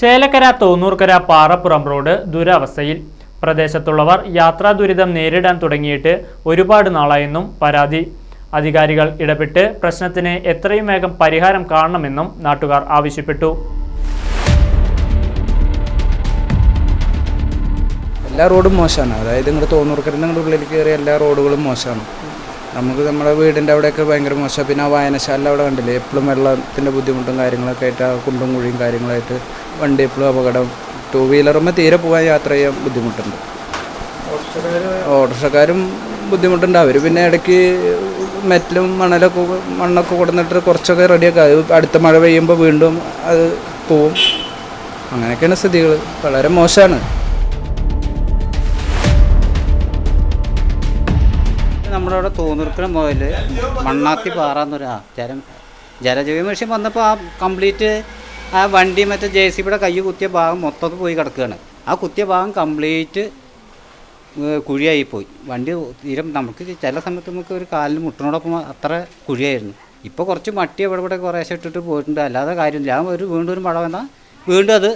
Chelakkara Thonnurkara Parappuram road ദുരവസ്ഥയിൽ. പ്രദേശത്തുള്ളവർ യാത്രാ ദുരിതം നേരിടാൻ തുടങ്ങിയിട്ട് ഒരുപാട് നാളായെന്നും പരാതി. അധികാരികൾ ഇടപെട്ട് പ്രശ്നത്തിന് എത്രയും വേഗം പരിഹാരം കാണണമെന്നും നാട്ടുകാർ ആവശ്യപ്പെട്ടു. എല്ലാ റോഡും മോശമാണ്. അതായത് ഇങ്ങോട്ട് നിങ്ങളുടെ ഉള്ളിൽ കയറിയ എല്ലാ റോഡുകളും മോശമാണ്. നമുക്ക് നമ്മുടെ വീടിന്റെ അവിടെയൊക്കെ ഭയങ്കര മോശമാണ് പിന്നെ ആ വായനശാല അവിടെ കണ്ടില്ലേ? എപ്പോഴും വെള്ളത്തിന്റെ ബുദ്ധിമുട്ടും കാര്യങ്ങളൊക്കെ ആയിട്ട് ആ കുണ്ടും കുഴിയും കാര്യങ്ങളായിട്ട് വണ്ടി എപ്പോഴും അപകടം. ടു വീലറുമ്പോൾ തീരെ പോകാൻ യാത്ര ചെയ്യാൻ ബുദ്ധിമുട്ടുണ്ട്. ഓട്ടോറിക്ഷക്കാരും ബുദ്ധിമുട്ടുണ്ട്. അവർ പിന്നെ ഇടയ്ക്ക് മെറ്റലും മണലൊക്കെ മണ്ണൊക്കെ കൊടുന്നിട്ട് കുറച്ചൊക്കെ റെഡിയാക്കുക അത് അടുത്ത മഴ പെയ്യുമ്പോൾ വീണ്ടും അത് പോവും. അങ്ങനെയൊക്കെയാണ് സ്ഥിതികൾ വളരെ മോശമാണ് നമ്മുടെ അവിടെ തോന്നിർക്കണ മുതൽ മണ്ണാത്തി പാറ എന്നൊരു ആ ജലം ജലജീവി മെഷീൻ വന്നപ്പോൾ ആ കംപ്ലീറ്റ് ആ വണ്ടി മറ്റേ ജെ സി ബിയുടെ കൈ കുത്തിയ ഭാഗം മൊത്തത്തിൽ പോയി കിടക്കുകയാണ് ആ കുത്തിയ ഭാഗം കംപ്ലീറ്റ് കുഴിയായി പോയി വണ്ടി തീരം നമുക്ക് ചില സമയത്ത് നമുക്ക് ഒരു കാലിന് മുട്ടിനോടൊപ്പം അത്ര കുഴിയായിരുന്നു. ഇപ്പോൾ കുറച്ച് മട്ടി അവിടെ ഇവിടെ കുറേശ്ശെ ഇട്ടിട്ട് പോയിട്ടുണ്ട്. അല്ലാതെ കാര്യമില്ല. ആ ഒരു വീണ്ടും ഒരു മഴ വന്നാൽ വീണ്ടും അത്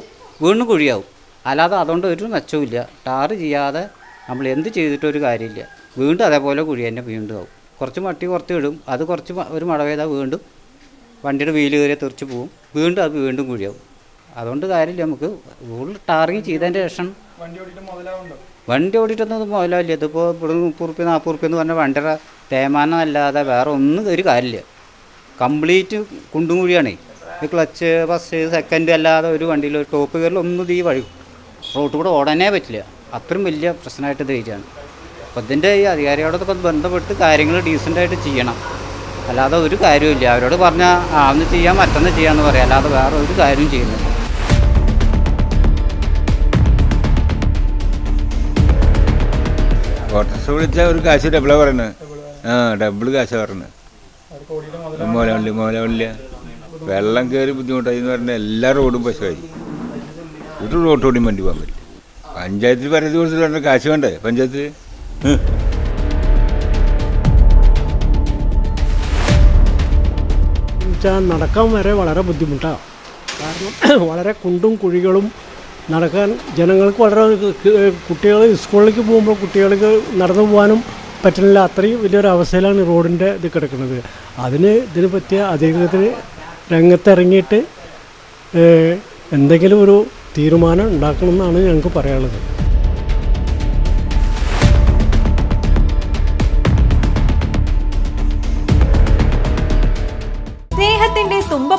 വീണ്ടും കുഴിയാവും. അല്ലാതെ അതുകൊണ്ട് ഒരു മെച്ചവുമില്ല. ടാറ് ചെയ്യാതെ നമ്മൾ എന്ത് ചെയ്തിട്ടൊരു കാര്യമില്ല. വീണ്ടും അതേപോലെ കുഴി തന്നെ വീണ്ടും ആവും. കുറച്ച് മട്ടി കുറച്ച് ഇടും. അത് കുറച്ച് ഒരു മഴ പെയ്താൽ വീണ്ടും വണ്ടിയുടെ വീൽ കയറി തെറിച്ച് പോവും. വീണ്ടും അത് വീണ്ടും കുഴിയാവും. അതുകൊണ്ട് കാര്യമില്ല. നമുക്ക് ഫുൾ ടാറിങ് ചെയ്തതിന്റെ ശേഷം വണ്ടി ഓടിയിട്ടൊന്നും മുതലാവില്ല. ഇതിപ്പോൾ ഇവിടെ മുപ്പത് റുപ്യ നാൽപ്പത് റുപ്യ എന്ന് പറഞ്ഞ വണ്ടിയുടെ തേമാനം അല്ലാതെ വേറെ ഒന്നും ഒരു കാര്യമില്ല. കംപ്ലീറ്റ് കുണ്ടും കുഴിയാണേ. ക്ലച്ച് ഫസ്റ്റ് സെക്കൻഡ് അല്ലാതെ ഒരു വണ്ടിയിൽ ഒരു ടോപ്പ് കയറിൽ ഒന്നും ഈ വഴി റോട്ടിൽ കൂടെ ഓടാനേ പറ്റില്ല. അത്രയും വലിയ പ്രശ്നമായിട്ട് ഇത് വരികയാണ്. അപ്പോൾ ഇതിന്റെ ഈ അധികാരികളോടൊക്കെ ബന്ധപ്പെട്ട് കാര്യങ്ങൾ ഡീസന്റായിട്ട് ചെയ്യണം. അല്ലാതെ ഒരു കാര്യമില്ല അവരോട് പറഞ്ഞാൽ ആ ഒന്ന് ചെയ്യാം മറ്റൊന്ന് ചെയ്യാമെന്ന് പറയാം. അല്ലാതെ വേറെ ഒരു കാര്യവും ചെയ്യുന്നില്ല. ഓട്ടോറിക്ഷ വിളിച്ചാൽ ഒരു കാശ് ഡബിളാ പറയുന്നത് ആ ഡബിൾ കാശാ പറയുന്നത് മോലവള്ളി മോലവള്ളിയ വെള്ളം കയറി ബുദ്ധിമുട്ടായി എന്ന് പറഞ്ഞാൽ എല്ലാ റോഡും പശുവായി. ഒരു റോഡ് കൂടി വണ്ടി പോകാൻ പറ്റില്ല. പഞ്ചായത്തിൽ പരാതി കൊടുത്തിട്ട് കാശ് വേണ്ടേ പഞ്ചായത്തിൽ നടക്കാൻ വരെ വളരെ ബുദ്ധിമുട്ടാണ് കാരണം വളരെ കുണ്ടും കുഴികളും നടക്കാൻ ജനങ്ങൾക്ക് വളരെ കുട്ടികൾ സ്കൂളിലേക്ക് പോകുമ്പോൾ കുട്ടികൾക്ക് നടന്നു പോകാനും പറ്റുന്നില്ല. അത്രയും വലിയൊരു അവസ്ഥയിലാണ് റോഡിന്റെ ഇത് കിടക്കുന്നത്. അതിന് ഇതിന് പറ്റിയ അധികൃതർ രംഗത്തിറങ്ങിയിട്ട് എന്തെങ്കിലും ഒരു തീരുമാനം ഉണ്ടാക്കണമെന്നാണ് ഞങ്ങൾക്ക് പറയാനുള്ളത്.